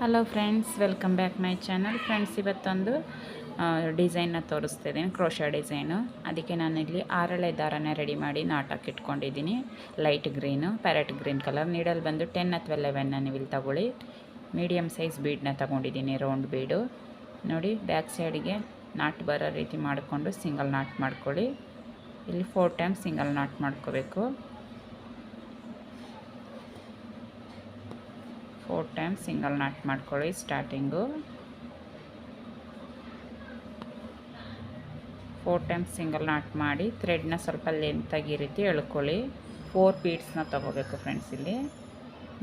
Hello friends welcome back my channel friends ಇವತ್ತೊಂದು ಡಿಸೈನ್ನ ತೋರಿಸ್ತಾ ಇದ್ದೀನಿ ಕ್ರೋಶಾ ಡಿಸೈನು ಅದಕ್ಕೆ ನಾನಿಲ್ಲಿ ಆರಳೆ ದಾರನ ರೆಡಿ ಮಾಡಿ ನಾಟಕ್ಕೆ ಇಟ್ಕೊಂಡಿದ್ದೀನಿ. Light green parrot green colour needle ಬಂದು ಟೆನ್ ಅಥವಾ ಲೆವೆನ್ನ ನೀವು ಇಲ್ಲಿ ತಗೊಳ್ಳಿ. ಮೀಡಿಯಮ್ ಸೈಜ್ ಬೀಡನ್ನ ತಗೊಂಡಿದ್ದೀನಿ ರೌಂಡ್ ಬೀಡು ನೋಡಿ ಬ್ಯಾಕ್ ಸೈಡಿಗೆ ನಾಟ್ ಬರೋ ರೀತಿ ಮಾಡಿಕೊಂಡು ಸಿಂಗಲ್ ನಾಟ್ ಮಾಡ್ಕೊಳ್ಳಿ. ಇಲ್ಲಿ ಫೋರ್ ಟೈಮ್ ಸಿಂಗಲ್ ನಾಟ್ ಮಾಡ್ಕೋಬೇಕು. ಫೋರ್ ಟೈಮ್ ಸಿಂಗಲ್ ನಾಟ್ ಮಾಡ್ಕೊಳ್ಳಿ starting four time single knot ಮಾಡಿ ಥ್ರೆಡ್ನ ಸ್ವಲ್ಪ ಲೆಂತಾಗಿ ಈ ರೀತಿ ಎಳ್ಕೊಳ್ಳಿ. ಫೋರ್ ಬೀಡ್ಸ್ನ ತೊಗೋಬೇಕು ಫ್ರೆಂಡ್ಸ್ ಇಲ್ಲಿ.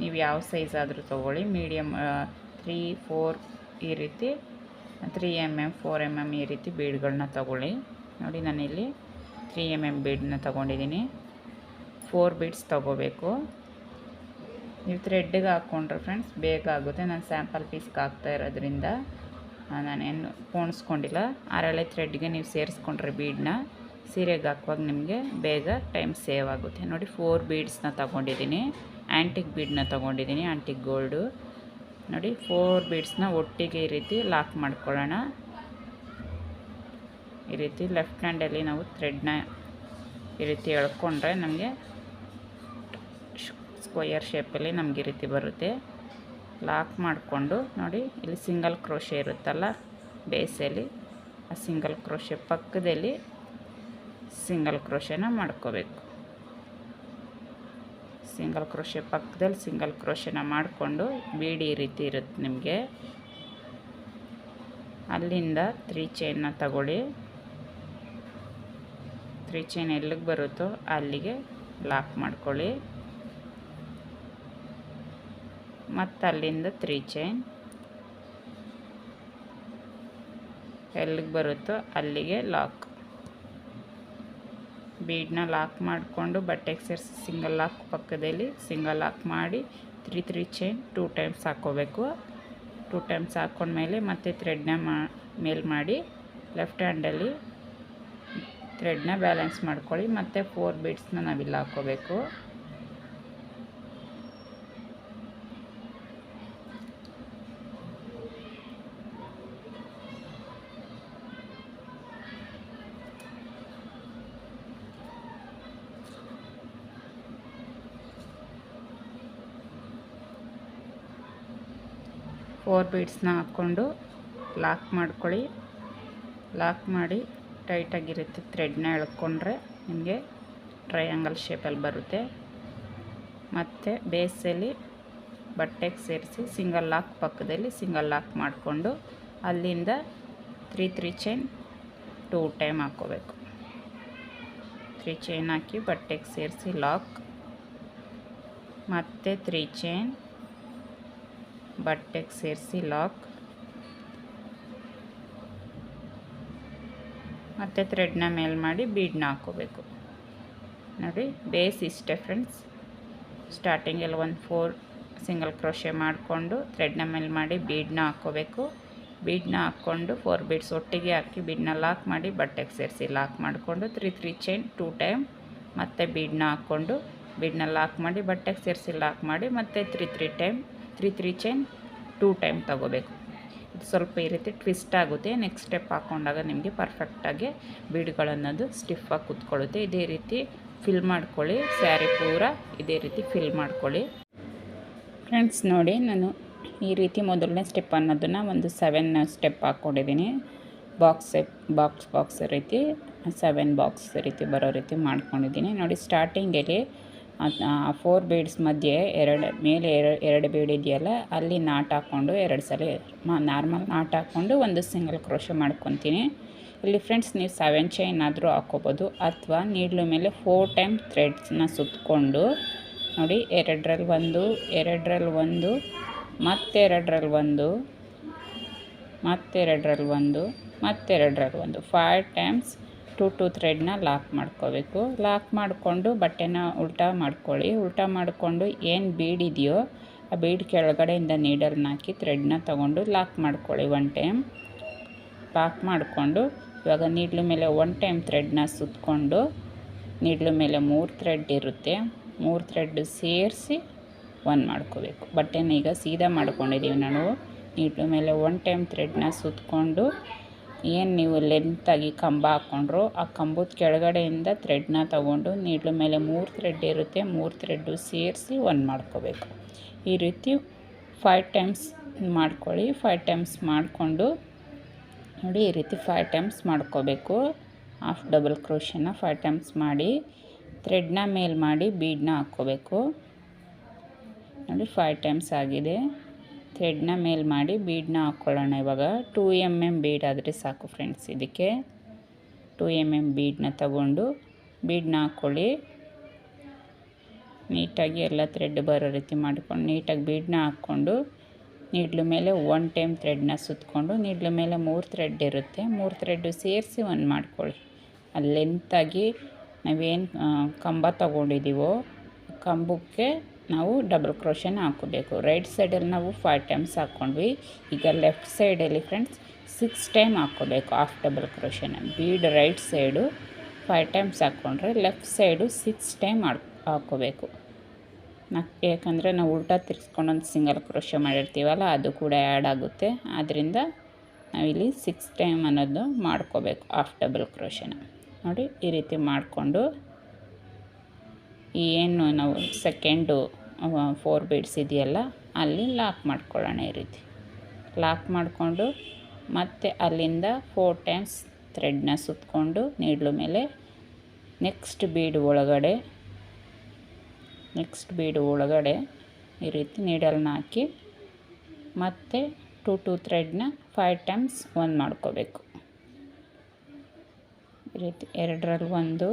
ನೀವು ಯಾವ ಸೈಜ್ ಆದರೂ ತೊಗೊಳ್ಳಿ. ಮೀಡಿಯಮ್ ತ್ರೀ ಫೋರ್ ಈ ರೀತಿ three M M four M M ಈ ರೀತಿ ಬೀಡ್ಗಳನ್ನ ತೊಗೊಳ್ಳಿ. ನೋಡಿ ನಾನಿಲ್ಲಿ ತ್ರೀ ಎಂ ಎಂ ಬೀಡನ್ನ ತೊಗೊಂಡಿದ್ದೀನಿ. ಫೋರ್ ಬೀಡ್ಸ್ ತೊಗೋಬೇಕು. ನೀವು ಥ್ರೆಡ್ಗೆ ಹಾಕ್ಕೊಂಡ್ರೆ ಫ್ರೆಂಡ್ಸ್ ಬೇಗ ಆಗುತ್ತೆ ನಾನು ಸ್ಯಾಂಪಲ್ ಪೀಸ್ಗೆ ಹಾಕ್ತಾ ಇರೋದ್ರಿಂದ ನಾನೇನು ಪೋಣಿಸ್ಕೊಂಡಿಲ್ಲ. ಆರಳೆ ಥ್ರೆಡ್ಗೆ ನೀವು ಸೇರಿಸ್ಕೊಂಡ್ರೆ ಬೀಡನ್ನ ಸೀರೆಗೆ ಹಾಕುವಾಗ ನಿಮಗೆ ಬೇಗ ಟೈಮ್ ಸೇವ್ ಆಗುತ್ತೆ. ನೋಡಿ ಫೋರ್ ಬೀಡ್ಸ್ನ ತೊಗೊಂಡಿದ್ದೀನಿ. ಆ್ಯಂಟಿಕ್ ಬೀಡನ್ನ ತೊಗೊಂಡಿದ್ದೀನಿ ಆ್ಯಂಟಿಕ್ ಗೋಲ್ಡು ನೋಡಿ ಫೋರ್ ಬೀಡ್ಸ್ನ ಒಟ್ಟಿಗೆ ಈ ರೀತಿ ಲಾಕ್ ಮಾಡ್ಕೊಳ್ಳೋಣ. ಈ ರೀತಿ ಲೆಫ್ಟ್ ಹ್ಯಾಂಡಲ್ಲಿ ನಾವು ಥ್ರೆಡ್ನ ಈ ರೀತಿ ಎಳ್ಕೊಂಡ್ರೆ ನಮಗೆ ಸ್ಕ್ವಯರ್ ಶೇಪಲ್ಲಿ ನಮಗೆ ಈ ರೀತಿ ಬರುತ್ತೆ. ಲಾಕ್ ಮಾಡಿಕೊಂಡು ನೋಡಿ, ಇಲ್ಲಿ ಸಿಂಗಲ್ ಕ್ರೋಶೆ ಇರುತ್ತಲ್ಲ ಬೇಸಲ್ಲಿ ಆ ಸಿಂಗಲ್ ಕ್ರೋಶೆ ಪಕ್ಕದಲ್ಲಿ ಸಿಂಗಲ್ ಕ್ರೋಶೆನ ಮಾಡ್ಕೋಬೇಕು. ಸಿಂಗಲ್ ಕ್ರೋಶೆ ಪಕ್ಕದಲ್ಲಿ ಸಿಂಗಲ್ ಕ್ರೋಶೆನ ಮಾಡಿಕೊಂಡು ಬೀಡಿ ರೀತಿ ಇರುತ್ತೆ ನಿಮಗೆ. ಅಲ್ಲಿಂದ ತ್ರೀ ಚೈನ್ನ ತಗೊಳ್ಳಿ. ತ್ರೀ ಚೈನ್ ಎಲ್ಲಿಗೆ ಬರುತ್ತೋ ಅಲ್ಲಿಗೆ ಲಾಕ್ ಮಾಡ್ಕೊಳ್ಳಿ. ಮತ್ತು ಅಲ್ಲಿಂದ ತ್ರೀ ಚೈನ್ ಎಲ್ಲಿಗೆ ಬರುತ್ತೋ ಅಲ್ಲಿಗೆ ಲಾಕ್ ಬೀಡನ್ನ ಲಾಕ್ ಮಾಡಿಕೊಂಡು ಬಟ್ಟೆಗೆ ಸೇರಿಸಿ ಸಿಂಗಲ್ ಲಾಕ್ ಪಕ್ಕದಲ್ಲಿ ಸಿಂಗಲ್ ಲಾಕ್ ಮಾಡಿ three three chain two times ಹಾಕ್ಕೋಬೇಕು. ಟೂ ಟೈಮ್ಸ್ ಹಾಕ್ಕೊಂಡ್ಮೇಲೆ ಮತ್ತೆ ಥ್ರೆಡ್ನ ಮಾ, ಮೇಲ್ ಮಾಡಿ ಲೆಫ್ಟ್ ಹ್ಯಾಂಡಲ್ಲಿ ಥ್ರೆಡ್ನ ಬ್ಯಾಲೆನ್ಸ್ ಮಾಡ್ಕೊಳ್ಳಿ. ಮತ್ತು ಫೋರ್ ಬೀಡ್ಸ್ನ ನಾವಿಲ್ಲಿ ಹಾಕ್ಕೋಬೇಕು. ಫೋರ್ ಬೀಡ್ಸ್ನ ಹಾಕ್ಕೊಂಡು ಲಾಕ್ ಮಾಡ್ಕೊಳ್ಳಿ. ಲಾಕ್ ಮಾಡಿ ಟೈಟಾಗಿರುತ್ತೆ ಥ್ರೆಡ್ನ ಎಳ್ಕೊಂಡ್ರೆ ನಿಮಗೆ ಟ್ರಯಾಂಗಲ್ ಶೇಪಲ್ಲಿ ಬರುತ್ತೆ. ಮತ್ತು ಬೇಸಲ್ಲಿ ಬಟ್ಟೆಗೆ ಸೇರಿಸಿ ಸಿಂಗಲ್ ಲಾಕ್ ಪಕ್ಕದಲ್ಲಿ ಸಿಂಗಲ್ ಲಾಕ್ ಮಾಡಿಕೊಂಡು ಅಲ್ಲಿಂದ three three chain two time ಹಾಕ್ಕೋಬೇಕು. ತ್ರೀ ಚೈನ್ ಹಾಕಿ ಬಟ್ಟೆಗೆ ಸೇರಿಸಿ ಲಾಕ್. ಮತ್ತು ತ್ರೀ ಚೈನ್ ಬಟ್ಟೆಗೆ ಸೇರಿಸಿ ಲಾಕ್. ಮತ್ತು ಥ್ರೆಡ್ನ ಮೇಲೆ ಮಾಡಿ ಬೀಡನ್ನ ಹಾಕೋಬೇಕು. ನೋಡಿ ಬೇಸ್ ಇಷ್ಟೇ ಫ್ರೆಂಡ್ಸ್ ಸ್ಟಾರ್ಟಿಂಗಲ್ಲಿ ಒಂದು ಫೋರ್ ಸಿಂಗಲ್ ಕ್ರೋಶೆ ಮಾಡಿಕೊಂಡು ಥ್ರೆಡ್ನ ಮೇಲೆ ಮಾಡಿ ಬೀಡನ್ನ ಹಾಕ್ಕೋಬೇಕು ಬೀಡನ್ನ ಹಾಕ್ಕೊಂಡು ಫೋರ್ ಬೀಡ್ಸ್ ಒಟ್ಟಿಗೆ ಹಾಕಿ ಬೀಡನ್ನ ಲಾಕ್ ಮಾಡಿ ಬಟ್ಟೆಗೆ ಸೇರಿಸಿ ಲಾಕ್ ಮಾಡಿಕೊಂಡು three three chain two time ಮತ್ತು ಬೀಡನ್ನ ಹಾಕ್ಕೊಂಡು ಬೀಡನ್ನ ಲಾಕ್ ಮಾಡಿ ಬಟ್ಟೆಗೆ ಸೇರಿಸಿ ಲಾಕ್ ಮಾಡಿ ಮತ್ತು three three time three three chain two time ತಗೋಬೇಕು. ಇದು ಸ್ವಲ್ಪ ಈ ರೀತಿ ಟ್ವಿಸ್ಟ್ ಆಗುತ್ತೆ. ನೆಕ್ಸ್ಟ್ ಸ್ಟೆಪ್ ಹಾಕ್ಕೊಂಡಾಗ ನಿಮಗೆ ಪರ್ಫೆಕ್ಟಾಗಿ ಬೀಡ್ಗಳನ್ನೋದು ಸ್ಟಿಫಾಗಿ ಕೂತ್ಕೊಳ್ಳುತ್ತೆ. ಇದೇ ರೀತಿ ಫಿಲ್ ಮಾಡ್ಕೊಳ್ಳಿ. ಸ್ಯಾರಿ ಪೂರ ಇದೇ ರೀತಿ ಫಿಲ್ ಮಾಡ್ಕೊಳ್ಳಿ. ಫ್ರೆಂಡ್ಸ್ ನೋಡಿ ನಾನು ಈ ರೀತಿ ಮೊದಲನೇ ಸ್ಟೆಪ್ ಅನ್ನೋದನ್ನು ಒಂದು ಸೆವೆನ್ ಸ್ಟೆಪ್ ಹಾಕ್ಕೊಂಡಿದ್ದೀನಿ. ಬಾಕ್ಸ್ ಬಾಕ್ಸ್ ಬಾಕ್ಸ್ ರೀತಿ ಸೆವೆನ್ ಬಾಕ್ಸ್ ರೀತಿ ಬರೋ ರೀತಿ ಮಾಡ್ಕೊಂಡಿದ್ದೀನಿ. ನೋಡಿ ಸ್ಟಾರ್ಟಿಂಗಲ್ಲಿ ಫೋರ್ ಬೀಡ್ಸ್ ಮಧ್ಯೆ ಎರಡು, ಮೇಲೆ ಎರಡು ಎರಡು ಬೀಡ್ ಇದೆಯಲ್ಲ, ಅಲ್ಲಿ ನಾಟ್ ಹಾಕ್ಕೊಂಡು ಎರಡು ಸಲ ನಾರ್ಮಲ್ ನಾಟ್ ಹಾಕ್ಕೊಂಡು ಒಂದು ಸಿಂಗಲ್ ಕ್ರೋಶ ಮಾಡ್ಕೊತೀನಿ. ಇಲ್ಲಿ ಫ್ರೆಂಡ್ಸ್ ನೀವು ಸೆವೆನ್ ಚೈನ್ ಆದರೂ ಹಾಕ್ಕೋಬೋದು, ಅಥವಾ ನೀಡ್ಲು ಮೇಲೆ ಫೋರ್ ಟೈಮ್ ಥ್ರೆಡ್ಸ್ನ ಸುತ್ತಕೊಂಡು ನೋಡಿ ಎರಡರಲ್ಲಿ ಒಂದು ಎರಡರಲ್ಲಿ ಒಂದು, ಮತ್ತೆರಡರಲ್ಲಿ ಒಂದು ಮತ್ತೆರಡರಲ್ಲಿ ಒಂದು ಮತ್ತೆರಡರಲ್ಲಿ ಒಂದು ಫೈವ್ ಟೈಮ್ಸ್ ಟು ಟು ಥ್ರೆಡ್ನ ಲಾಕ್ ಮಾಡ್ಕೋಬೇಕು. ಲಾಕ್ ಮಾಡಿಕೊಂಡು ಬಟ್ಟೆನ ಉಲ್ಟಾ ಮಾಡ್ಕೊಳ್ಳಿ. ಉಲ್ಟಾ ಮಾಡಿಕೊಂಡು ಏನು ಬೀಡ್ ಇದೆಯೋ ಆ ಬೀಡ್ ಕೆಳಗಡೆಯಿಂದ ನೀಡಲ್ನ ಹಾಕಿ ಥ್ರೆಡ್ನ ತೊಗೊಂಡು ಲಾಕ್ ಮಾಡ್ಕೊಳ್ಳಿ ಒನ್ ಟೈಮ್. ಲಾಕ್ ಮಾಡಿಕೊಂಡು ಇವಾಗ ನೀಡ್ಲ ಮೇಲೆ ಒನ್ ಟೈಮ್ ಥ್ರೆಡ್ನ ಸುತ್ತಕೊಂಡು ನೀಡ್ಲ ಮೇಲೆ ಮೂರು ಥ್ರೆಡ್ ಇರುತ್ತೆ. ಮೂರು ಥ್ರೆಡ್ ಸೇರಿಸಿ ಒನ್ ಮಾಡ್ಕೋಬೇಕು. ಬಟ್ಟೆನ ಈಗ ಸೀದಾ ಮಾಡ್ಕೊಂಡಿದ್ದೀವಿ ನಾವು ನೀಡ್ಲ ಮೇಲೆ ಒನ್ ಟೈಮ್ ಥ್ರೆಡ್ನ ಸುತ್ತಕೊಂಡು ಏನು ನೀವು ಲೆಂತಾಗಿ ಕಂಬ ಹಾಕ್ಕೊಂಡ್ರು ಆ ಕಂಬದ ಕೆಳಗಡೆಯಿಂದ ಥ್ರೆಡ್ನ ತಗೊಂಡು ನೀಡ್ಲ ಮೇಲೆ ಮೂರು ಥ್ರೆಡ್ ಇರುತ್ತೆ, ಮೂರು ಥ್ರೆಡ್ಡು ಸೇರಿಸಿ ಒನ್ ಮಾಡ್ಕೋಬೇಕು. ಈ ರೀತಿ ಫೈವ್ ಟೈಮ್ಸ್ ಮಾಡ್ಕೊಳ್ಳಿ ಫೈವ್ ಟೈಮ್ಸ್ ಮಾಡಿಕೊಂಡು ನೋಡಿ ಈ ರೀತಿ ಫೈವ್ ಟೈಮ್ಸ್ ಮಾಡ್ಕೋಬೇಕು. ಹಾಫ್ ಡಬಲ್ ಕ್ರೋಶನ ಫೈವ್ ಟೈಮ್ಸ್ ಮಾಡಿ ಥ್ರೆಡ್ನ ಮೇಲ್ ಮಾಡಿ ಬೀಡನ್ನ ಹಾಕ್ಕೋಬೇಕು ನೋಡಿ ಫೈವ್ ಟೈಮ್ಸ್ ಆಗಿದೆ. ಥ್ರೆಡ್ನ ಮೇಲ್ ಮಾಡಿ ಬೀಡನ್ನ ಹಾಕ್ಕೊಳ್ಳೋಣ ಇವಾಗ. ಟೂ ಎಂ ಎಂ ಬೀಡ್ ಆದರೆ ಸಾಕು ಫ್ರೆಂಡ್ಸ್ ಇದಕ್ಕೆ. ಟೂ ಎಂ ಎಂ ಬೀಡನ್ನ ತಗೊಂಡು ಬೀಡನ್ನ ಹಾಕ್ಕೊಳ್ಳಿ. ನೀಟಾಗಿ ಎಲ್ಲ ಥ್ರೆಡ್ ಬರೋ ರೀತಿ ಮಾಡಿಕೊಂಡು ನೀಟಾಗಿ ಬೀಡನ್ನ ಹಾಕ್ಕೊಂಡು ನೀಡ್ಲ ಮೇಲೆ ಒನ್ ಟೈಮ್ ಥ್ರೆಡ್ನ ಸುತ್ತಕೊಂಡು ನೀಡ್ಲ ಮೇಲೆ ಮೂರು ಥ್ರೆಡ್ ಇರುತ್ತೆ. ಮೂರು ಥ್ರೆಡ್ಡು ಸೇರಿಸಿ ಒಂದು ಮಾಡ್ಕೊಳ್ಳಿ. ಅಲ್ಲಿ ಲೆಂತಾಗಿ ನಾವೇನು ಕಂಬ ತಗೊಂಡಿದ್ದೀವೋ ಕಂಬಕ್ಕೆ ನಾವು ಡಬಲ್ ಕ್ರೋಶನ ಹಾಕೋಬೇಕು ರೈಟ್ ಸೈಡಲ್ಲಿ ನಾವು ಫೈವ್ ಟೈಮ್ಸ್ ಹಾಕ್ಕೊಂಡ್ವಿ. ಈಗ ಲೆಫ್ಟ್ ಸೈಡಲ್ಲಿ ಫ್ರೆಂಡ್ಸ್ ಸಿಕ್ಸ್ ಟೈಮ್ ಹಾಕ್ಕೋಬೇಕು half double ಕ್ರೋಶನ bead right side five times ಹಾಕ್ಕೊಂಡ್ರೆ ಲೆಫ್ಟ್ ಸೈಡು ಸಿಕ್ಸ್ ಟೈಮ್ ಹಾಕ್ಕೋಬೇಕು. ಯಾಕಂದರೆ ನಾವು ಉಲ್ಟಾ ತಿರ್ಸ್ಕೊಂಡು ಒಂದು ಸಿಂಗಲ್ ಕ್ರೋಶ ಮಾಡಿರ್ತೀವಲ್ಲ, ಅದು ಕೂಡ ಆ್ಯಡ್ ಆಗುತ್ತೆ. ಆದ್ದರಿಂದ ನಾವಿಲ್ಲಿ ಸಿಕ್ಸ್ ಟೈಮ್ ಅನ್ನೋದು ಮಾಡ್ಕೋಬೇಕು ಆಫ್ ಡಬಲ್ ಕ್ರೋಶನ ನೋಡಿ ಈ ರೀತಿ ಮಾಡಿಕೊಂಡು ಏನು ನಾವು ಸೆಕೆಂಡು ಫೋರ್ ಬೀಡ್ಸ್ ಇದೆಯಲ್ಲ, ಅಲ್ಲಿ ಲಾಕ್ ಮಾಡ್ಕೊಳ್ಳೋಣ ಈ ರೀತಿ. ಲಾಕ್ ಮಾಡಿಕೊಂಡು ಮತ್ತೆ ಅಲ್ಲಿಂದ ಫೋರ್ ಟೈಮ್ಸ್ ಥ್ರೆಡ್ನ ಸುತ್ತಕೊಂಡು ನೀಡ್ಲು ಮೇಲೆ ನೆಕ್ಸ್ಟ್ ಬೀಡ್ ಒಳಗಡೆ ನೆಕ್ಸ್ಟ್ ಬೀಡ್ ಒಳಗಡೆ ಈ ರೀತಿ ನೀಡಲ್ನ ಹಾಕಿ ಮತ್ತೆ ಟೂ ಟು ಥ್ರೆಡ್ನ ಫೈವ್ ಟೈಮ್ಸ್ ಒಂದು ಮಾಡ್ಕೋಬೇಕು. ಈ ರೀತಿ ಎರಡರಲ್ಲಿ ಒಂದು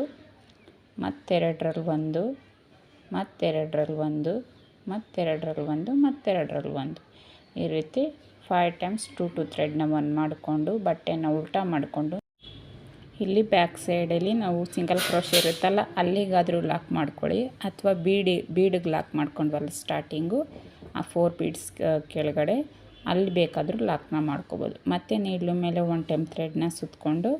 ಮತ್ತೆರಡರಲ್ಲಿ ಒಂದು ಮತ್ತೆರಡರಲ್ಲಿ ಒಂದು ಮತ್ತೆರಡರಲ್ಲಿ ಒಂದು ಮತ್ತೆರಡರಲ್ಲಿ ಒಂದು. ಈ ರೀತಿ ಫೈವ್ ಟೈಮ್ಸ್ ಟು ಟು ಥ್ರೆಡ್ನ ಒಂದು ಮಾಡಿಕೊಂಡು, ಬಟ್ಟೆನ ಉಲ್ಟಾ ಮಾಡಿಕೊಂಡು. ಇಲ್ಲಿ ಬ್ಯಾಕ್ ಸೈಡಲ್ಲಿ ನಾವು ಸಿಂಗಲ್ ಕ್ರೋಶ್ ಇರುತ್ತಲ್ಲ, ಅಲ್ಲಿಗಾದರೂ ಲಾಕ್ ಮಾಡ್ಕೊಳ್ಳಿ. ಅಥವಾ ಬೀಡಿ, ಬೀಡಿಗೆ ಲಾಕ್ ಮಾಡ್ಕೊಂಡ್ವಲ್ಲ ಸ್ಟಾರ್ಟಿಂಗು ಆ ಫೋರ್ ಬೀಡ್ಸ್ ಕೆಳಗಡೆ, ಅಲ್ಲಿ ಬೇಕಾದರೂ ಲಾಕ್ನ ಮಾಡ್ಕೋಬೋದು. ಮತ್ತು ನೀಡ್ಲು ಮೇಲೆ ಒನ್ ಟೈಮ್ ಥ್ರೆಡ್ನ ಸುತ್ತಕೊಂಡು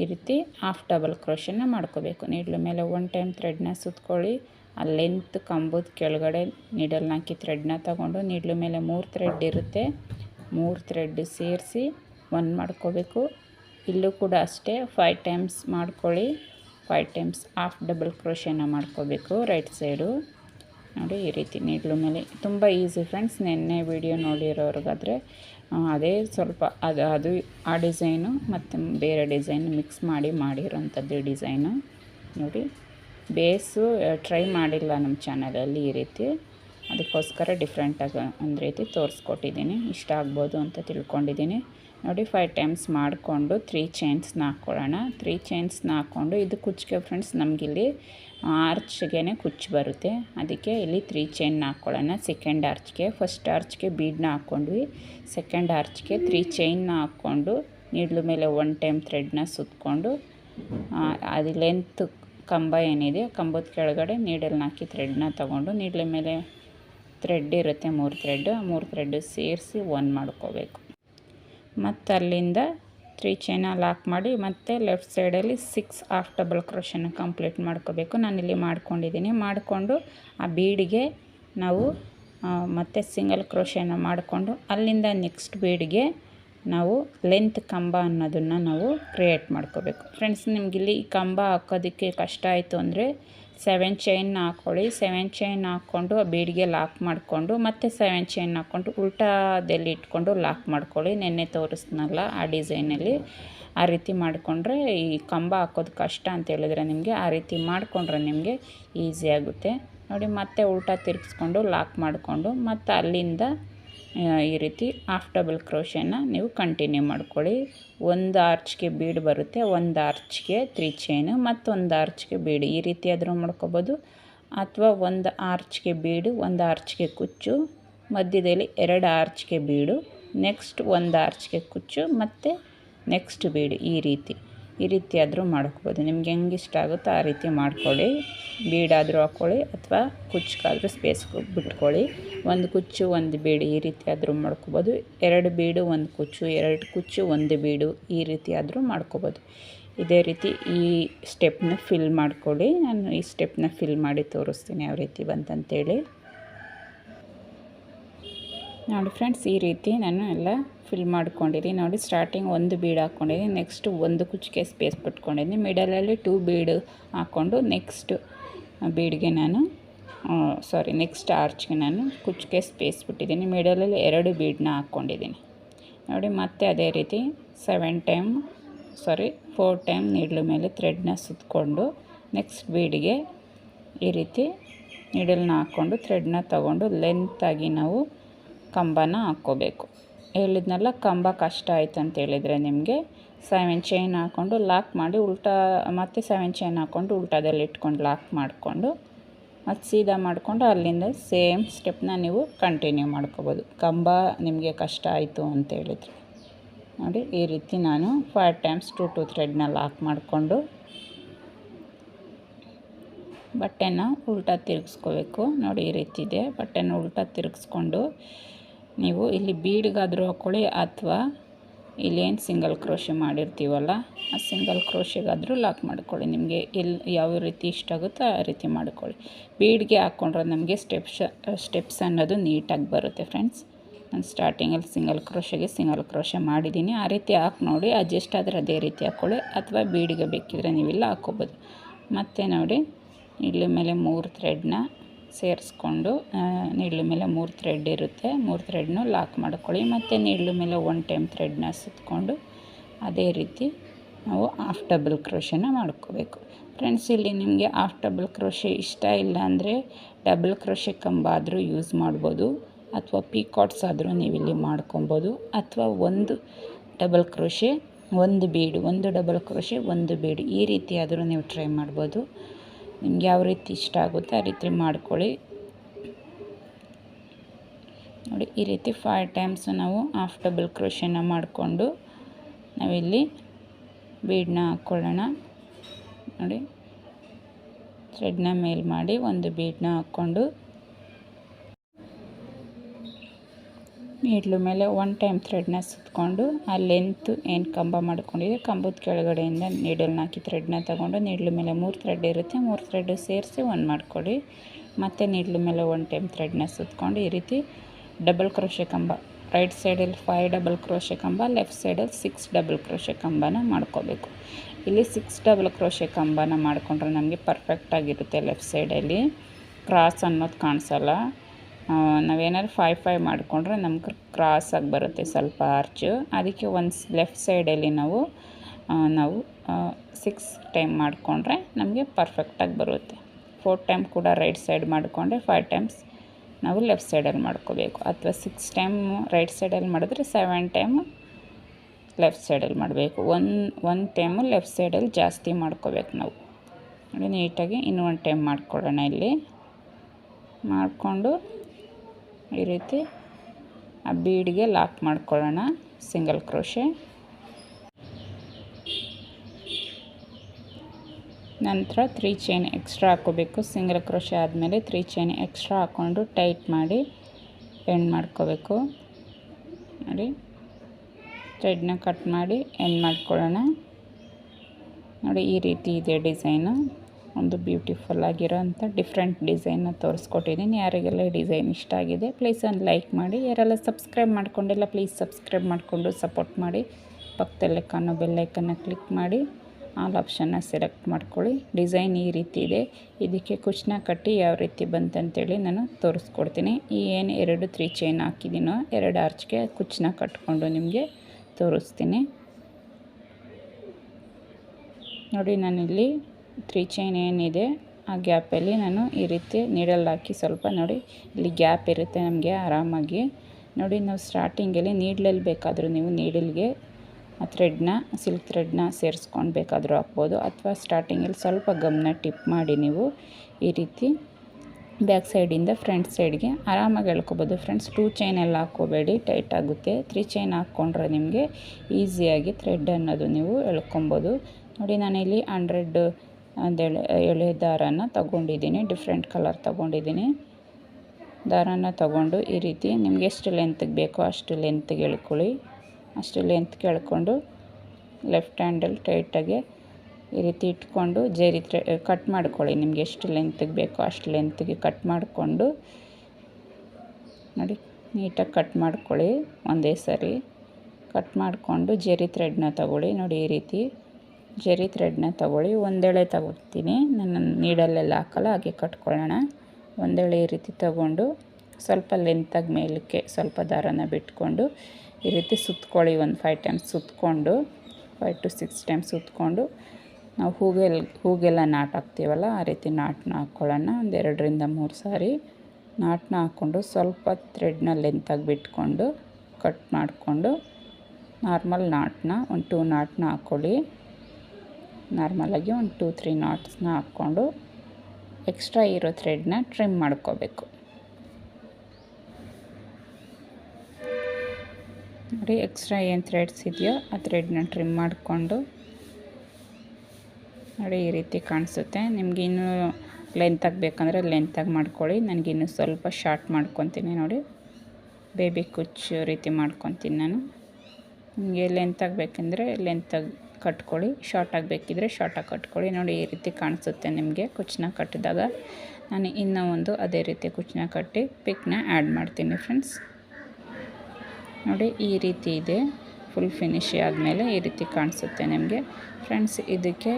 ಈ ರೀತಿ ಹಾಫ್ ಡಬಲ್ ಕ್ರೋಷನ್ನ ಮಾಡ್ಕೋಬೇಕು. ನೀಡ್ಲು ಮೇಲೆ ಒನ್ ಟೈಮ್ ಥ್ರೆಡ್ನ ಸುತ್ಕೊಳ್ಳಿ. ಆ ಲೆಂತ್ ಕಂಬದ ಕೆಳಗಡೆ ನೀಡಲ್ನ ಹಾಕಿ ಥ್ರೆಡ್ನ ತಗೊಂಡು ನೀಡ್ಲು ಮೇಲೆ ಮೂರು ಥ್ರೆಡ್ ಇರುತ್ತೆ. ಮೂರು ಥ್ರೆಡ್ ಸೇರಿಸಿ ಒನ್ ಮಾಡ್ಕೋಬೇಕು. ಇಲ್ಲೂ ಕೂಡ ಅಷ್ಟೇ ಫೈವ್ ಟೈಮ್ಸ್ ಮಾಡ್ಕೊಳ್ಳಿ. ಫೈವ್ ಟೈಮ್ಸ್ ಹಾಫ್ ಡಬಲ್ ಕ್ರೋಷನ್ನ ಮಾಡ್ಕೋಬೇಕು ರೈಟ್ ಸೈಡು ನೋಡಿ ಈ ರೀತಿ ನೀಡ್ಲು ಮೇಲೆ. ತುಂಬ ಈಸಿ ಫ್ರೆಂಡ್ಸ್ ನಿನ್ನೆ ವಿಡಿಯೋ ನೋಡಿರೋರಿಗಾದರೆ ಅದೇ ಸ್ವಲ್ಪ ಅದು ಅದು ಆ ಡಿಸೈನು ಮತ್ತು ಬೇರೆ ಡಿಸೈನ್ ಮಿಕ್ಸ್ ಮಾಡಿ ಮಾಡಿರೋಂಥದ್ದು ಡಿಸೈನು. ನೋಡಿ, ಬೇಸು ಟ್ರೈ ಮಾಡಿಲ್ಲ ನಮ್ಮ ಚಾನಲಲ್ಲಿ ಈ ರೀತಿ. ಅದಕ್ಕೋಸ್ಕರ ಡಿಫ್ರೆಂಟಾಗಿ ಒಂದು ರೀತಿ ತೋರಿಸ್ಕೊಟ್ಟಿದ್ದೀನಿ. ಇಷ್ಟ ಆಗ್ಬೋದು ಅಂತ ತಿಳ್ಕೊಂಡಿದ್ದೀನಿ. ನೋಡಿ ಫೈವ್ ಟೈಮ್ಸ್ ಮಾಡಿಕೊಂಡು ತ್ರೀ ಚೈನ್ಸ್ನ ಹಾಕ್ಕೊಳ್ಳೋಣ ತ್ರೀ ಚೈನ್ಸ್ನ ಹಾಕ್ಕೊಂಡು ಇದು ಕುಚ್ಚಿಗೆ ಫ್ರೆಂಡ್ಸ್ ನಮಗಿಲ್ಲಿ ಆರ್ಚ್ಗೆ ಕುಚ್ಚು ಬರುತ್ತೆ. ಅದಕ್ಕೆ ಇಲ್ಲಿ ತ್ರೀ ಚೈನ್ನ ಹಾಕ್ಕೊಳ್ಳೋಣ ಸೆಕೆಂಡ್ ಆರ್ಚ್ಗೆ ಫಸ್ಟ್ ಆರ್ಚ್ಗೆ ಬೀಡ್ನ ಹಾಕ್ಕೊಂಡ್ವಿ ಸೆಕೆಂಡ್ ಆರ್ಚ್ಗೆ ತ್ರೀ ಚೈನ್ನ ಹಾಕ್ಕೊಂಡು ನೀಡ್ಲ ಮೇಲೆ ಒನ್ ಟೈಮ್ ಥ್ರೆಡ್ನ ಸುತ್ತಕೊಂಡು ಅದು ಲೆಂತ್ ಕಂಬ ಏನಿದೆ, ಕಂಬದ ಕೆಳಗಡೆ ನೀಡಲ್ನ ಹಾಕಿ ಥ್ರೆಡ್ನ ತೊಗೊಂಡು ನೀಡ್ಲ ಮೇಲೆ ಥ್ರೆಡ್ ಇರುತ್ತೆ ಮೂರು ಥ್ರೆಡ್ ಆ ಮೂರು ಥ್ರೆಡ್ ಸೇರಿಸಿ ಒನ್ ಮಾಡ್ಕೋಬೇಕು. ಮತ್ತು ಅಲ್ಲಿಂದ ತ್ರೀ ಚೈನ ಲಾಕ್ ಮಾಡಿ ಮತ್ತು ಲೆಫ್ಟ್ ಸೈಡಲ್ಲಿ ಸಿಕ್ಸ್ ಆಫ್ ಡಬಲ್ ಕ್ರೋಷನ್ನು ಕಂಪ್ಲೀಟ್ ಮಾಡ್ಕೋಬೇಕು. ನಾನಿಲ್ಲಿ ಮಾಡ್ಕೊಂಡಿದ್ದೀನಿ ಮಾಡಿಕೊಂಡು ಆ ಬೀಡಿಗೆ ನಾವು ಮತ್ತು ಸಿಂಗಲ್ ಕ್ರೋಶನ ಮಾಡಿಕೊಂಡು ಅಲ್ಲಿಂದ ನೆಕ್ಸ್ಟ್ ಬೀಡಿಗೆ ನಾವು ಲೆಂತ್ ಕಂಬ ಅನ್ನೋದನ್ನು ನಾವು ಕ್ರಿಯೇಟ್ ಮಾಡ್ಕೋಬೇಕು. ಫ್ರೆಂಡ್ಸ್ ನಿಮಗಿಲ್ಲಿ ಈ ಕಂಬ ಹಾಕೋದಕ್ಕೆ ಕಷ್ಟ ಆಯಿತು ಅಂದರೆ ಸೆವೆನ್ ಚೈನ್ ಹಾಕ್ಕೊಳ್ಳಿ ಸೆವೆನ್ ಚೈನ್ ಹಾಕ್ಕೊಂಡು ಆ ಬೀಡಿಗೆ ಲಾಕ್ ಮಾಡಿಕೊಂಡು, ಮತ್ತೆ ಸೆವೆನ್ ಚೈನ್ ಹಾಕ್ಕೊಂಡು ಉಲ್ಟಾದಲ್ಲಿ ಇಟ್ಕೊಂಡು ಲಾಕ್ ಮಾಡ್ಕೊಳ್ಳಿ. ನೆನ್ನೆ ತೋರಿಸ್ನಲ್ಲ ಆ ಡಿಸೈನಲ್ಲಿ ಆ ರೀತಿ ಮಾಡಿಕೊಂಡ್ರೆ ಈ ಕಂಬ ಹಾಕೋದು ಕಷ್ಟ ಅಂತ ಹೇಳಿದ್ರೆ ನಿಮಗೆ, ಆ ರೀತಿ ಮಾಡಿಕೊಂಡ್ರೆ ನಿಮಗೆ ಈಸಿ ಆಗುತ್ತೆ. ನೋಡಿ, ಮತ್ತೆ ಉಲ್ಟಾ ತಿರುಗಿಸ್ಕೊಂಡು ಲಾಕ್ ಮಾಡಿಕೊಂಡು, ಮತ್ತು ಅಲ್ಲಿಂದ ಈ ರೀತಿ ಹಾಫ್ ಡಬಲ್ ಕ್ರೋಶನ ನೀವು ಕಂಟಿನ್ಯೂ ಮಾಡ್ಕೊಳ್ಳಿ. ಒಂದು ಆರ್ಚ್ಗೆ ಬೀಡ್ ಬರುತ್ತೆ, ಒಂದು ಆರ್ಚ್ಗೆ ತ್ರೀ ಚೈನು ಮತ್ತೊಂದು ಆರ್ಚ್ಗೆ ಬೀಡ್ ಈ ರೀತಿ ಆದರೂ ಮಾಡ್ಕೋಬೋದು. ಅಥವಾ ಒಂದು ಆರ್ಚ್ಗೆ ಬೀಡು ಒಂದು ಆರ್ಚ್ಗೆ ಕುಚ್ಚು, ಮಧ್ಯದಲ್ಲಿ ಎರಡು ಆರ್ಚ್ಗೆ ಬೀಡು ನೆಕ್ಸ್ಟ್ ಒಂದು ಆರ್ಚ್ಗೆ ಕುಚ್ಚು, ಮತ್ತು ನೆಕ್ಸ್ಟ್ ಬೀಡು ಈ ರೀತಿ. ಈ ರೀತಿ ಆದರೂ ಮಾಡ್ಕೋಬೋದು. ನಿಮ್ಗೆ ಹೆಂಗೆ ಇಷ್ಟ ಆಗುತ್ತೋ ಆ ರೀತಿ ಮಾಡ್ಕೊಳ್ಳಿ. ಬೀಡಾದರೂ ಹಾಕ್ಕೊಳ್ಳಿ ಅಥವಾ ಕುಚ್ಚಿಗಾದರೂ ಸ್ಪೇಸ್ ಬಿಟ್ಕೊಳ್ಳಿ. ಒಂದು ಕುಚ್ಚು, ಒಂದು ಬೀಡು ಈ ರೀತಿ ಆದರೂ ಮಾಡ್ಕೋಬೋದು. ಎರಡು ಬೀಡು, ಒಂದು ಕುಚ್ಚು, ಎರಡು ಕುಚ್ಚು, ಒಂದು ಬೀಡು ಈ ರೀತಿ ಆದರೂ ಮಾಡ್ಕೋಬೋದು. ಇದೇ ರೀತಿ ಈ ಸ್ಟೆಪ್ನ ಫಿಲ್ ಮಾಡ್ಕೊಳ್ಳಿ. ನಾನು ಈ ಸ್ಟೆಪ್ನ ಫಿಲ್ ಮಾಡಿ ತೋರಿಸ್ತೀನಿ ಯಾವ ರೀತಿ ಬಂತಂತೇಳಿ. ನೋಡಿ ಫ್ರೆಂಡ್ಸ್, ಈ ರೀತಿ ನಾನು ಎಲ್ಲ ಫಿಲ್ ಮಾಡ್ಕೊಂಡಿದ್ದೀನಿ. ನೋಡಿ ಸ್ಟಾರ್ಟಿಂಗ್ ಒಂದು ಬೀಡ್ ಹಾಕ್ಕೊಂಡಿದ್ದೀನಿ ನೆಕ್ಸ್ಟ್ ಒಂದು ಕುಚ್ಚಿಗೆ ಸ್ಪೇಸ್ ಬಿಟ್ಕೊಂಡಿದ್ದೀನಿ. ಮಿಡಲಲ್ಲಿ ಟೂ ಬೀಡ್ ಹಾಕ್ಕೊಂಡು ನೆಕ್ಸ್ಟ್ ಬೀಡ್ಗೆ ನಾನು ಸಾರಿ ನೆಕ್ಸ್ಟ್ ಆರ್ಚ್ಗೆ ನಾನು ಕುಚ್ಚಿಗೆ ಸ್ಪೇಸ್ ಬಿಟ್ಟಿದ್ದೀನಿ. ಮಿಡಲಲ್ಲಿ ಎರಡು ಬೀಡನ್ನ ಹಾಕ್ಕೊಂಡಿದ್ದೀನಿ. ನೋಡಿ, ಮತ್ತೆ ಅದೇ ರೀತಿ seven time sorry four time needle ಮೇಲೆ ಥ್ರೆಡ್ನ ಸುತ್ತಕೊಂಡು ನೆಕ್ಸ್ಟ್ ಬೀಡಿಗೆ ಈ ರೀತಿ ನೀಡಲ್ನ ಹಾಕ್ಕೊಂಡು ಥ್ರೆಡ್ನ ತಗೊಂಡು ಲೆಂತಾಗಿ ನಾವು ಕಂಬನ ಹಾಕ್ಕೋಬೇಕು. ಹೇಳಿದ್ನಲ್ಲ, ಕಂಬ ಕಷ್ಟ ಆಯ್ತು ಅಂತ ಹೇಳಿದರೆ ನಿಮಗೆ. ಸೆವೆನ್ ಚೈನ್ ಹಾಕ್ಕೊಂಡು ಲಾಕ್ ಮಾಡಿ ಉಲ್ಟಾ, ಮತ್ತೆ ಸೆವೆನ್ ಚೈನ್ ಹಾಕ್ಕೊಂಡು ಉಲ್ಟಾದಲ್ಲಿ ಇಟ್ಕೊಂಡು ಲಾಕ್ ಮಾಡಿಕೊಂಡು, ಮತ್ತು ಸೀದಾ ಮಾಡಿಕೊಂಡು ಅಲ್ಲಿಂದ ಸೇಮ್ ಸ್ಟೆಪ್ನ ನೀವು ಕಂಟಿನ್ಯೂ ಮಾಡ್ಕೋಬೋದು. ಕಂಬ ನಿಮಗೆ ಕಷ್ಟ ಆಯಿತು ಅಂತ ಹೇಳಿದರೆ. ನೋಡಿ, ಈ ರೀತಿ ನಾನು ಫೈವ್ ಟೈಮ್ಸ್ ಟು ಟು ಥ್ರೆಡ್ನ ಲಾಕ್ ಮಾಡಿಕೊಂಡು ಬಟ್ಟೆನ ಉಲ್ಟಾ ತಿರುಗಿಸ್ಕೋಬೇಕು. ನೋಡಿ, ಈ ರೀತಿ ಇದೆ. ಬಟ್ಟೆನ ಉಲ್ಟಾ ತಿರುಗಿಸ್ಕೊಂಡು ನೀವು ಇಲ್ಲಿ ಬೀಡ್ಗಾದರೂ ಹಾಕ್ಕೊಳ್ಳಿ ಅಥವಾ ಇಲ್ಲೇನು ಸಿಂಗಲ್ ಕ್ರೋಶೆ ಮಾಡಿರ್ತೀವಲ್ಲ, ಆ ಸಿಂಗಲ್ ಕ್ರೋಶೆಗಾದರೂ ಲಾಕ್ ಮಾಡ್ಕೊಳ್ಳಿ. ನಿಮಗೆ ಎಲ್ಲಿ ಯಾವ ರೀತಿ ಇಷ್ಟ ಆಗುತ್ತೋ ಆ ರೀತಿ ಮಾಡ್ಕೊಳ್ಳಿ. ಬೀಡ್ಗೆ ಹಾಕ್ಕೊಂಡ್ರೆ ನಮಗೆ ಸ್ಟೆಪ್ಸ್ ಸ್ಟೆಪ್ಸ್ ಅನ್ನೋದು ನೀಟಾಗಿ ಬರುತ್ತೆ ಫ್ರೆಂಡ್ಸ್. ನಾನು ಸ್ಟಾರ್ಟಿಂಗಲ್ಲಿ ಸಿಂಗಲ್ ಕ್ರೋಶೆಗೆ ಸಿಂಗಲ್ ಕ್ರೋಶೆ ಮಾಡಿದ್ದೀನಿ. ಆ ರೀತಿ ಹಾಕಿ ನೋಡಿ, ಅಡ್ಜಸ್ಟ್ ಆದರೆ ಅದೇ ರೀತಿ ಹಾಕ್ಕೊಳ್ಳಿ ಅಥವಾ ಬೀಡಿಗೆ ಬೇಕಿದ್ರೆ ನೀವೆಲ್ಲ ಹಾಕ್ಕೋಬೋದು. ಮತ್ತು ನೋಡಿ, ಇಲ್ಲಿ ಮೇಲೆ ಮೂರು ಥ್ರೆಡ್ನ ಸೇರಿಸ್ಕೊಂಡು ನೀಡ್ಲು ಮೇಲೆ ಮೂರು ಥ್ರೆಡ್ ಇರುತ್ತೆ. ಮೂರು ಥ್ರೆಡ್ನು ಲಾಕ್ ಮಾಡ್ಕೊಳ್ಳಿ. ಮತ್ತು ನೀಡ್ಲು ಮೇಲೆ ಒನ್ ಟೈಮ್ ಥ್ರೆಡ್ನ ಸುತ್ತಕೊಂಡು ಅದೇ ರೀತಿ ನಾವು ಆಫ್ ಡಬಲ್ ಕ್ರೋಶನ ಮಾಡ್ಕೋಬೇಕು. ಫ್ರೆಂಡ್ಸ್ ಇಲ್ಲಿ ನಿಮಗೆ ಆಫ್ ಡಬಲ್ ಕ್ರೋಶೆ ಇಷ್ಟ ಇಲ್ಲ ಅಂದರೆ ಡಬಲ್ ಕ್ರೋಶೆ ಕಂಬ ಆದರೂ ಯೂಸ್ ಮಾಡ್ಬೋದು. ಅಥವಾ ಪೀಕಾಟ್ಸ್ ಆದರೂ ನೀವು ಇಲ್ಲಿ ಮಾಡ್ಕೊಬೋದು. ಅಥವಾ ಒಂದು ಡಬಲ್ ಕ್ರೋಶೆ ಒಂದು ಬೀಡು ಒಂದು ಡಬಲ್ ಕ್ರೋಶೆ ಒಂದು ಬೀಡು ಈ ರೀತಿ ಆದರೂ ನೀವು ಟ್ರೈ ಮಾಡ್ಬೋದು. ನಿಮ್ಗೆ ಯಾವ ರೀತಿ ಇಷ್ಟ ಆಗುತ್ತೆ ಆ ರೀತಿ ಮಾಡ್ಕೊಳ್ಳಿ. ನೋಡಿ, ಈ ರೀತಿ ಫೈವ್ ಟೈಮ್ಸ್ ನಾವು ಹಾಫ್ ಡಬಲ್ ಕ್ರೋಶನ ಮಾಡಿಕೊಂಡು ನಾವಿಲ್ಲಿ ಬೀಡನ್ನ ಹಾಕ್ಕೊಳ್ಳೋಣ ನೋಡಿ ಥ್ರೆಡ್ನ ಮೇಲ್ ಮಾಡಿ ಒಂದು ಬೀಡನ್ನ ಹಾಕ್ಕೊಂಡು ನೀಡ್ಲು ಮೇಲೆ ಒನ್ ಟೈಮ್ ಥ್ರೆಡ್ನ ಸುತ್ತಕೊಂಡು ಆ ಲೆಂತ್ ಏನು ಕಂಬ ಮಾಡ್ಕೊಂಡಿದೆ ಕಂಬದ ಕೆಳಗಡೆಯಿಂದ ನೀಡಲ್ನ ಹಾಕಿ ಥ್ರೆಡ್ನ ತಗೊಂಡು ನೀಡ್ಲು ಮೇಲೆ ಮೂರು ಥ್ರೆಡ್ ಇರುತ್ತೆ. ಮೂರು ಥ್ರೆಡ್ ಸೇರಿಸಿ ಒಂದು ಮಾಡ್ಕೊಳ್ಳಿ ಮತ್ತು ನೀಡ್ಲು ಮೇಲೆ ಒನ್ ಟೈಮ್ ಥ್ರೆಡ್ನ ಸುತ್ತಕೊಂಡು ಈ ರೀತಿ ಡಬಲ್ ಕ್ರೋಶೆ ಕಂಬ ರೈಟ್ ಸೈಡಲ್ಲಿ ಫೈವ್ ಡಬಲ್ ಕ್ರೋಶೆ ಕಂಬ ಲೆಫ್ಟ್ ಸೈಡಲ್ಲಿ ಸಿಕ್ಸ್ ಡಬಲ್ ಕ್ರೋಶೆ ಕಂಬನ ಮಾಡ್ಕೋಬೇಕು. ಇಲ್ಲಿ ಸಿಕ್ಸ್ ಡಬಲ್ ಕ್ರೋಶೆ ಕಂಬನ ಮಾಡಿಕೊಂಡ್ರೆ ನಮಗೆ ಪರ್ಫೆಕ್ಟಾಗಿರುತ್ತೆ ಲೆಫ್ಟ್ ಸೈಡಲ್ಲಿ ಕ್ರಾಸ್ ಅನ್ನೋದು ಕಾಣಿಸಲ್ಲ. ನಾವೇನಾದ್ರು ಫೈವ್ ಫೈವ್ ಮಾಡಿಕೊಂಡ್ರೆ ನಮ್ಗೆ ಕ್ರಾಸಾಗಿ ಬರುತ್ತೆ ಸ್ವಲ್ಪ ಆರ್ಚು ಅದಕ್ಕೆ ಒಂದು ಲೆಫ್ಟ್ ಸೈಡಲ್ಲಿ ನಾವು ನಾವು ಸಿಕ್ಸ್ ಟೈಮ್ ಮಾಡಿಕೊಂಡ್ರೆ ನಮಗೆ ಪರ್ಫೆಕ್ಟಾಗಿ ಬರುತ್ತೆ. ಫೋರ್ ಟೈಮ್ ಕೂಡ ರೈಟ್ ಸೈಡ್ ಮಾಡಿಕೊಂಡ್ರೆ ಫೈವ್ ಟೈಮ್ಸ್ ನಾವು ಲೆಫ್ಟ್ ಸೈಡಲ್ಲಿ ಮಾಡ್ಕೋಬೇಕು. ಅಥವಾ ಸಿಕ್ಸ್ ಟೈಮ್ ರೈಟ್ ಸೈಡಲ್ಲಿ ಮಾಡಿದ್ರೆ ಸೆವೆನ್ ಟೈಮ್ ಲೆಫ್ಟ್ ಸೈಡಲ್ಲಿ ಮಾಡಬೇಕು. ಒನ್ ಒನ್ ಟೈಮು ಲೆಫ್ಟ್ ಸೈಡಲ್ಲಿ ಜಾಸ್ತಿ ಮಾಡ್ಕೋಬೇಕು ನಾವು. ನೋಡಿ ನೀಟಾಗಿ ಇನ್ನೂ ಒಂದು ಟೈಮ್ ಮಾಡ್ಕೊಳ್ಳೋಣ ಇಲ್ಲಿ. ಮಾಡಿಕೊಂಡು ಈ ರೀತಿ ಆ ಬೀಡ್ಗೆ ಲಾಕ್ ಮಾಡ್ಕೊಳ್ಳೋಣ, ಸಿಂಗಲ್ ಕ್ರೋಶೆ. ನಂತರ ತ್ರೀ ಚೈನ್ ಎಕ್ಸ್ಟ್ರಾ ಹಾಕೋಬೇಕು ಸಿಂಗಲ್ ಕ್ರೋಶೆ ಆದಮೇಲೆ ತ್ರೀ ಚೈನ್ ಎಕ್ಸ್ಟ್ರಾ ಹಾಕ್ಕೊಂಡು ಟೈಟ್ ಮಾಡಿ ಎಂಡ್ ಮಾಡ್ಕೋಬೇಕು. ನೋಡಿ, ಥ್ರೆಡ್ನ ಕಟ್ ಮಾಡಿ ಎಂಡ್ ಮಾಡ್ಕೊಳ್ಳೋಣ. ನೋಡಿ, ಈ ರೀತಿ ಇದೆ ಡಿಸೈನು. ಒಂದು ಬ್ಯೂಟಿಫುಲ್ ಆಗಿರೋ ಅಂಥ ಡಿಫ್ರೆಂಟ್ ಡಿಸೈನ್ನ ತೋರಿಸ್ಕೊಟ್ಟಿದ್ದೀನಿ. ಯಾರಿಗೆಲ್ಲ ಡಿಸೈನ್ ಇಷ್ಟ ಆಗಿದೆ ಪ್ಲೀಸ್ ಒಂದು ಲೈಕ್ ಮಾಡಿ. ಯಾರೆಲ್ಲ ಸಬ್ಸ್ಕ್ರೈಬ್ ಮಾಡ್ಕೊಂಡಿಲ್ಲ ಪ್ಲೀಸ್ ಸಬ್ಸ್ಕ್ರೈಬ್ ಮಾಡಿಕೊಂಡು ಸಪೋರ್ಟ್ ಮಾಡಿ. ಪಕ್ಕದಲ್ಲೇ ಕಾಣೋ ಬೆಲ್ಲೈಕನ್ನ ಕ್ಲಿಕ್ ಮಾಡಿ. ಆಲ್ ಆಪ್ಷನ್ನ ಸೆಲೆಕ್ಟ್ ಮಾಡ್ಕೊಳ್ಳಿ. ಡಿಸೈನ್ ಈ ರೀತಿ ಇದೆ. ಇದಕ್ಕೆ ಕುಚ್ಚನ್ನ ಕಟ್ಟಿ ಯಾವ ರೀತಿ ಬಂತಂತೇಳಿ ನಾನು ತೋರಿಸ್ಕೊಡ್ತೀನಿ. ಈ ಏನು ಎರಡು ತ್ರೀ ಚೈನ್ ಹಾಕಿದ್ದೀನೋ, ಎರಡು ಆರ್ಚ್ಗೆ ಕುಚ್ನ ಕಟ್ಕೊಂಡು ನಿಮಗೆ ತೋರಿಸ್ತೀನಿ. ನೋಡಿ ನಾನಿಲ್ಲಿ ತ್ರೀ ಚೈನ್ ಏನಿದೆ, ಆ ಗ್ಯಾಪಲ್ಲಿ ನಾನು ಈ ರೀತಿ ನೀಡಲ್ ಹಾಕಿ ಸ್ವಲ್ಪ ನೋಡಿ. ಇಲ್ಲಿ ಗ್ಯಾಪ್ ಇರುತ್ತೆ ನಮಗೆ ಆರಾಮಾಗಿ. ನೋಡಿ ನಾವು ಸ್ಟಾರ್ಟಿಂಗಲ್ಲಿ ನೀಡ್ಲಲ್ಲಿ ಬೇಕಾದರೂ ನೀವು ನೀಡಲ್ಗೆ ಆ ಥ್ರೆಡ್ನ ಸಿಲ್ಕ್ ಥ್ರೆಡ್ನ ಸೇರಿಸ್ಕೊಂಡು ಬೇಕಾದರೂ ಹಾಕ್ಬೋದು. ಅಥವಾ ಸ್ಟಾರ್ಟಿಂಗಲ್ಲಿ ಸ್ವಲ್ಪ ಗಮನ ಟಿಪ್ ಮಾಡಿ ನೀವು ಈ ರೀತಿ ಬ್ಯಾಕ್ ಸೈಡಿಂದ ಫ್ರಂಟ್ ಸೈಡ್ಗೆ ಆರಾಮಾಗಿ ಎಳ್ಕೊಬೋದು. ಫ್ರೆಂಡ್ಸ್ ಟೂ ಚೈನ್ ಎಲ್ಲ ಹಾಕ್ಕೋಬೇಡಿ ಟೈಟ್ ಆಗುತ್ತೆ. ತ್ರೀ ಚೈನ್ ಹಾಕ್ಕೊಂಡ್ರೆ ನಿಮಗೆ ಈಸಿಯಾಗಿ ಥ್ರೆಡ್ ಅನ್ನೋದು ನೀವು ಎಳ್ಕೊಬೋದು. ನೋಡಿ ನಾನಿಲ್ಲಿ ಹಂಡ್ರೆಡ್ ಅದೆಳೆ ಎಳೆ ದಾರನ ತಗೊಂಡಿದ್ದೀನಿ ಡಿಫ್ರೆಂಟ್ ಕಲರ್ ತಗೊಂಡಿದ್ದೀನಿ. ದಾರನ ತಗೊಂಡು ಈ ರೀತಿ ನಿಮ್ಗೆ ಎಷ್ಟು ಲೆಂತ್ಗೆ ಬೇಕೋ ಅಷ್ಟು ಲೆಂತ್ಗೆ ಎಳ್ಕೊಳ್ಳಿ. ಅಷ್ಟು ಲೆಂತ್ಗೆ ಎಳ್ಕೊಂಡು ಲೆಫ್ಟ್ ಹ್ಯಾಂಡಲ್ಲಿ ಟೈಟಾಗೆ ಈ ರೀತಿ ಇಟ್ಕೊಂಡು ಜೇರಿ ಕಟ್ ಮಾಡ್ಕೊಳ್ಳಿ. ನಿಮ್ಗೆ ಎಷ್ಟು ಲೆಂತ್ಗೆ ಬೇಕೋ ಅಷ್ಟು ಲೆಂತ್ಗೆ ಕಟ್ ಮಾಡಿಕೊಂಡು ನೋಡಿ ನೀಟಾಗಿ ಕಟ್ ಮಾಡ್ಕೊಳ್ಳಿ ಒಂದೇ ಸರಿ. ಕಟ್ ಮಾಡಿಕೊಂಡು ಜೆರಿ ಥ್ರೆಡ್ನ ತಗೊಳ್ಳಿ. ನೋಡಿ ಈ ರೀತಿ ಜೆರಿ ಥ್ರೆಡ್ನ ತಗೊಳ್ಳಿ. ಒಂದೆಳೆ ತಗೊಳ್ತೀನಿ. ನನ್ನ ನೀಡಲ್ಲೆಲ್ಲ ಹಾಕಲ್ಲ, ಹಾಗೆ ಕಟ್ಕೊಳ್ಳೋಣ. ಒಂದೆಳೆ ಈ ರೀತಿ ತಗೊಂಡು ಸ್ವಲ್ಪ ಲೆಂತಾಗಿ ಮೇಲಕ್ಕೆ ಸ್ವಲ್ಪ ದಾರನ ಬಿಟ್ಕೊಂಡು ಈ ರೀತಿ ಸುತ್ಕೊಳ್ಳಿ. ಒಂದು ಫೈವ್ ಟೈಮ್ಸ್ ಸುತ್ಕೊಂಡು ಫೈವ್ ಟು ಸಿಕ್ಸ್ ಟೈಮ್ಸ್ ಸುತ್ಕೊಂಡು. ನಾವು ಹೂಗೆಲ್, ಹೂಗೆಲ್ಲ ನಾಟ್ ಹಾಕ್ತೀವಲ್ಲ, ಆ ರೀತಿ ನಾಟನ್ನ ಹಾಕ್ಕೊಳ್ಳೋಣ. ಒಂದು ಎರಡರಿಂದ ಮೂರು ಸಾರಿ ನಾಟನ್ನ ಹಾಕ್ಕೊಂಡು ಸ್ವಲ್ಪ ಥ್ರೆಡ್ನ ಲೆಂತಾಗಿ ಬಿಟ್ಕೊಂಡು ಕಟ್ ಮಾಡಿಕೊಂಡು ನಾರ್ಮಲ್ ನಾಟನ್ನ ಒಂದು ಟೂ ನಾಟನ್ನ ಹಾಕ್ಕೊಳ್ಳಿ. ನಾರ್ಮಲಾಗಿ ಒಂದು ಟೂ ತ್ರೀ ನಾಟ್ಸ್ನ ಹಾಕ್ಕೊಂಡು ಎಕ್ಸ್ಟ್ರಾ ಇರೋ ಥ್ರೆಡ್ನ ಟ್ರಿಮ್ ಮಾಡ್ಕೋಬೇಕು. ನೋಡಿ, ಎಕ್ಸ್ಟ್ರಾ ಏನು ಥ್ರೆಡ್ಸ್ ಇದೆಯೋ ಆ ಥ್ರೆಡ್ನ ಟ್ರಿಮ್ ಮಾಡಿಕೊಂಡು ನೋಡಿ, ಈ ರೀತಿ ಕಾಣಿಸುತ್ತೆ. ನಿಮ್ಗೆ ಇನ್ನೂ ಲೆಂತಾಗಿ ಬೇಕಂದರೆ ಲೆಂತಾಗಿ ಮಾಡ್ಕೊಳ್ಳಿ. ನನಗಿನ್ನೂ ಸ್ವಲ್ಪ ಶಾರ್ಟ್ ಮಾಡ್ಕೊತೀನಿ ನೋಡಿ. ಬೇಬಿ ಕುಚ್ಚು ರೀತಿ ಮಾಡ್ಕೊತೀನಿ ನಾನು. ನಿಮಗೆ ಲೆಂತಾಗಿ ಬೇಕೆಂದರೆ ಲೆಂತಾಗಿ ಕಟ್ಕೊಳ್ಳಿ. ಶಾರ್ಟಾಗಿ ಬೇಕಿದ್ರೆ ಶಾರ್ಟಾಗಿ ಕಟ್ಕೊಳ್ಳಿ. ನೋಡಿ, ಈ ರೀತಿ ಕಾಣಿಸುತ್ತೆ ನಿಮಗೆ ಕುಚ್ಚನ್ನ ಕಟ್ಟಿದಾಗ. ನಾನು ಇನ್ನೂ ಒಂದು ಅದೇ ರೀತಿ ಕುಚ್ಚನ್ನ ಕಟ್ಟಿ ಪಿಕ್ನ ಆ್ಯಡ್ ಮಾಡ್ತೀನಿ ಫ್ರೆಂಡ್ಸ್ ನೋಡಿ, ಈ ರೀತಿ ಇದೆ. ಫುಲ್ ಫಿನಿಶ್ ಆದಮೇಲೆ ಈ ರೀತಿ ಕಾಣಿಸುತ್ತೆ ನಿಮಗೆ. ಫ್ರೆಂಡ್ಸ್ ಇದಕ್ಕೆ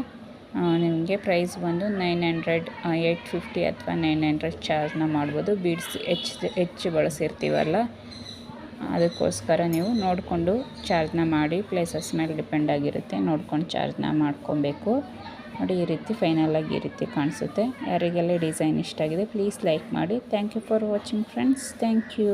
ನಿಮಗೆ ಪ್ರೈಸ್ ಬಂದು ನೈನ್ ಹಂಡ್ರೆಡ್ ಏಯ್ಟ್ ಫಿಫ್ಟಿ ಅಥವಾ ನೈನ್ ಹಂಡ್ರೆಡ್ ಚಾರ್ಜ್ನ ಮಾಡ್ಬೋದು. ಬೀಡ್ಸ್ ಹೆಚ್ಚು ಹೆಚ್ಚು ಬಳಸಿರ್ತೀವಲ್ಲ. ಅದಕ್ಕೋಸ್ಕರ ನೀವು ನೋಡಿಕೊಂಡು ಚಾರ್ಜ್ನ ಮಾಡಿ ಪ್ಲೇಸಸ್ ಮೇಲೆ ಡಿಪೆಂಡ್ ಆಗಿರುತ್ತೆ, ನೋಡ್ಕೊಂಡು ಚಾರ್ಜ್ನ ಮಾಡ್ಕೊಬೇಕು. ನೋಡಿ, ಈ ರೀತಿ ಫೈನಲಾಗಿ ಈ ರೀತಿ ಕಾಣಿಸುತ್ತೆ. ಯಾರಿಗೆಲ್ಲ ಡಿಸೈನ್ ಇಷ್ಟ ಆಗಿದೆ ಪ್ಲೀಸ್ ಲೈಕ್ ಮಾಡಿ. Thank you for watching friends thank you